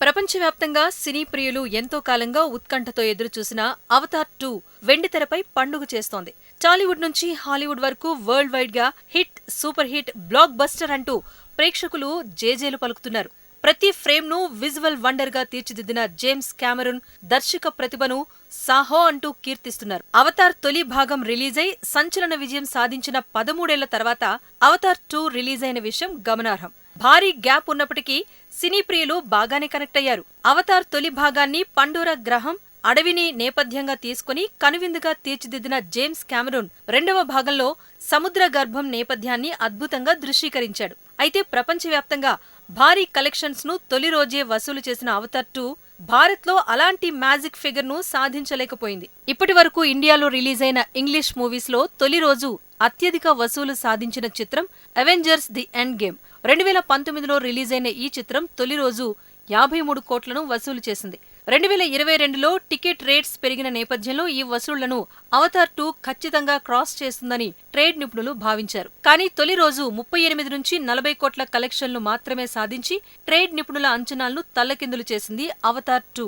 ప్రపంచవ్యాప్తంగా సినీ ప్రియులు ఎంతో కాలంగా ఉత్కంఠతో ఎదురుచూసిన అవతార్ టూ వెండితెరపై పండుగ చేస్తోంది. టాలీవుడ్ నుంచి హాలీవుడ్ వరకు వరల్డ్ వైడ్గా hit super hit blockbuster అంటూ ప్రేక్షకులు జేజేలు పలుకుతున్నారు. ప్రతి ఫ్రేమ్ను విజువల్ వండర్గా తీర్చిదిద్దిన జేమ్స్ క్యామెరూన్ దర్శక ప్రతిభను సాహో అంటూ కీర్తిస్తున్నారు. అవతార్ తొలి భాగం రిలీజ్ అయి సంచలన విజయం సాధించిన పదమూడేళ్ళ తర్వాత అవతార్ టూ రిలీజ్ అయిన విషయం గమనార్హం. భారీ గ్యాప్ ఉన్నప్పటికీ సినీ ప్రియులు బాగానే కనెక్ట్ అయ్యారు. అవతార్ తొలి భాగాన్ని పండోరా గ్రహం అడవిని నేపథ్యంగా తీసుకుని కనువిందుగా తీర్చిదిద్దిన జేమ్స్ కెమెరూన్ రెండవ భాగంలో సముద్ర గర్భం నేపథ్యాన్ని అద్భుతంగా దృశ్యీకరించాడు. అయితే ప్రపంచవ్యాప్తంగా భారీ కలెక్షన్స్ను తొలి రోజే వసూలు చేసిన అవతార్ టూ భారత్లో అలాంటి మ్యాజిక్ ఫిగర్ను సాధించలేకపోయింది. ఇప్పటి వరకు ఇండియాలో రిలీజ్ అయిన ఇంగ్లీష్ మూవీస్లో తొలి రోజు అత్యధిక వసూలు సాధించిన చిత్రం అవెంజర్స్ ది ఎండ్ గేమ్. రెండు వేల పంతొమ్మిదిలో రిలీజ్ అయిన ఈ చిత్రం తొలి రోజు యాభై మూడు కోట్లను వసూలు చేసింది. రెండు వేల ఇరవై రెండులో టికెట్ రేట్స్ పెరిగిన నేపథ్యంలో ఈ వసూళ్ళను అవతార్ టూ ఖచ్చితంగా క్రాస్ చేస్తుందని ట్రేడ్ నిపుణులు భావించారు. కానీ తొలి రోజు ముప్పై ఎనిమిది నుంచి నలభై కోట్ల కలెక్షన్లు మాత్రమే సాధించి ట్రేడ్ నిపుణుల అంచనాలను తల్లకిందులు చేసింది అవతార్ టూ.